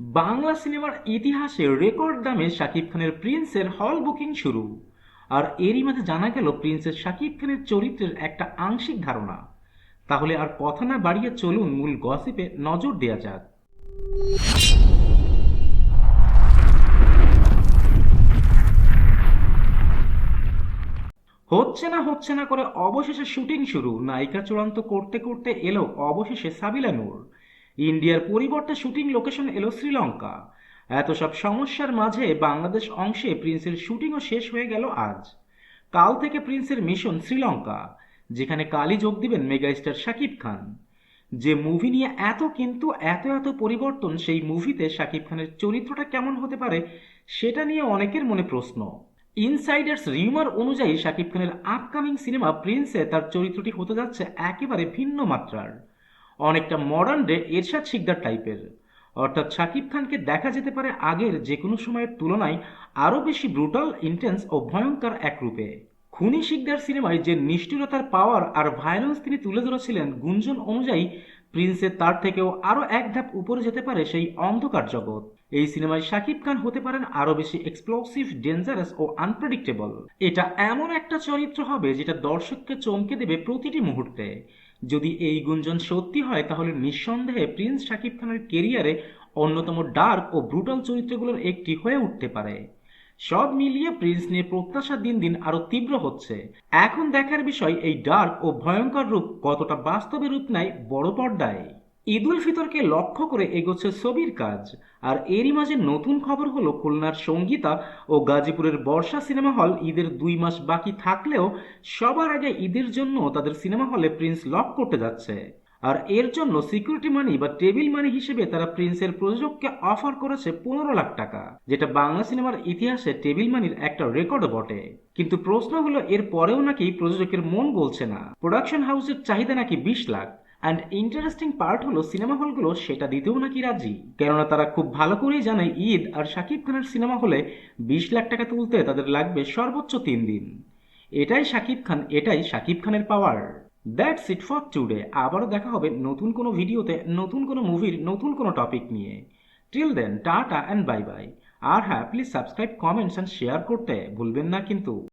বাংলা সিনেমার ইতিহাসে রেকর্ড দামে শাকিব খানের প্রিন্সের হল বুকিং শুরু। আর এরই মাঝে জানা গেল, প্রিন্সের শাকিব খানের চরিত্রের একটা আংশিক ধারণা। তাহলে আর কথা না বাড়িয়ে চলুন মূল গসিপে নজর দেওয়া যাক। হচ্ছে না হচ্ছে না করে অবশেষে শুটিং শুরু। নায়িকা চূড়ান্ত করতে করতে এলো অবশেষে সাবিলা নূর। ইন্ডিয়ার পরিবর্তে শুটিং লোকেশন এলো শ্রীলঙ্কা। এত সব সমস্যার মাঝে বাংলাদেশ অংশে প্রিন্সের শুটিংও শেষ হয়ে গেল আজ। কাল থেকে প্রিন্সের মিশন শ্রীলঙ্কা, যেখানে কালই যোগ দিবেন মেগাস্টার শাকিব খান। যে মুভি নিয়ে এত কিন্তু এত এত পরিবর্তন, সেই মুভিতে শাকিব খানের চরিত্রটা কেমন হতে পারে, সেটা নিয়ে অনেকের মনে প্রশ্ন। ইনসাইডার্স রিউমার অনুযায়ী শাকিব খানের আপকামিং সিনেমা প্রিন্সে তার চরিত্রটি হতে যাচ্ছে একেবারে ভিন্ন মাত্রার। অনেকটা মডার্ন ডে এরশাদ শিকদার টাইপের অর্থাৎ শাকিব খানকে দেখা যেতে পারে আগের যে কোনো সময়ের তুলনায় আরও বেশি ব্রুটাল ইন্টেন্স ও ভয়ঙ্কর এক রূপে। খুনি শিকদার সিনেমায় যে নিষ্ঠুরতার পাওয়ার আর ভায়োলেন্স তিনি তুলে ধরেছিলেন, গুঞ্জন অনুযায়ী প্রিন্সের তার থেকেও আরও এক ধাপ উপরে যেতে পারে সেই অন্ধকার জগৎ। এই সিনেমায় শাকিব খান হতে পারেন আরও বেশি এক্সপ্লোসিভ ডেঞ্জারাস ও আনপ্রেডিক্টেবল এটা এমন একটা চরিত্র হবে যেটা দর্শককে চমকে দেবে প্রতিটি মুহূর্তে। যদি এই গুঞ্জন সত্যি হয়, তাহলে নিঃসন্দেহে প্রিন্স শাকিব খানের কেরিয়ারে অন্যতম ডার্ক ও ব্রুটাল চরিত্রগুলোর একটি হয়ে উঠতে পারে। সব মিলিয়ে প্রিন্স নিয়ে প্রত্যাশা দিন দিন আরও তীব্র হচ্ছে। এখন দেখার বিষয় এই ডার্ক ও ভয়ঙ্কর রূপ কতটা বাস্তবে রূপ নেয় বড় পর্দায়। ঈদ উল ফিতরকে লক্ষ্য করে এগোচ্ছে ছবির কাজ, আর এরই মাঝে নতুন খবর হলো খুলনার সঙ্গীতা ও গাজীপুরের বর্ষা সিনেমা হল ঈদের দুই মাস বাকি থাকলেও সবার আগে ঈদের জন্য তাদের সিনেমা হলে প্রিন্স লক করতে যাচ্ছে। আর এর জন্য সিকিউরিটি মানি বা টেবিল মানি হিসেবে তারা প্রিন্সের প্রযোজককে অফার করেছে পনেরো লাখ টাকা, যেটা বাংলা সিনেমার ইতিহাসে টেবিল মানির একটা রেকর্ডও বটে। কিন্তু প্রশ্ন হলো, এর পরেও নাকি প্রযোজকের মন বলছে না। প্রোডাকশন হাউসের চাহিদা নাকি বিশ লাখ। অ্যান্ড ইন্টারেস্টিং পার্ট হলো সিনেমা হলগুলো সেটা দিতেও নাকি রাজি। কেননা তারা খুব ভালো করেই জানে ঈদ আর শাকিব খানের সিনেমা হলে বিশ লাখ টাকা তুলতে তাদের লাগবে সর্বোচ্চ তিন দিন। এটাই শাকিব খান, এটাই শাকিব খানের power that's it for today আবারও দেখা হবে নতুন কোনো ভিডিওতে, নতুন কোনো মুভির, নতুন কোনো টপিক নিয়ে। Till then tata and bye bye আর হ্যাঁ please subscribe comments and share করতে ভুলবেন না কিন্তু।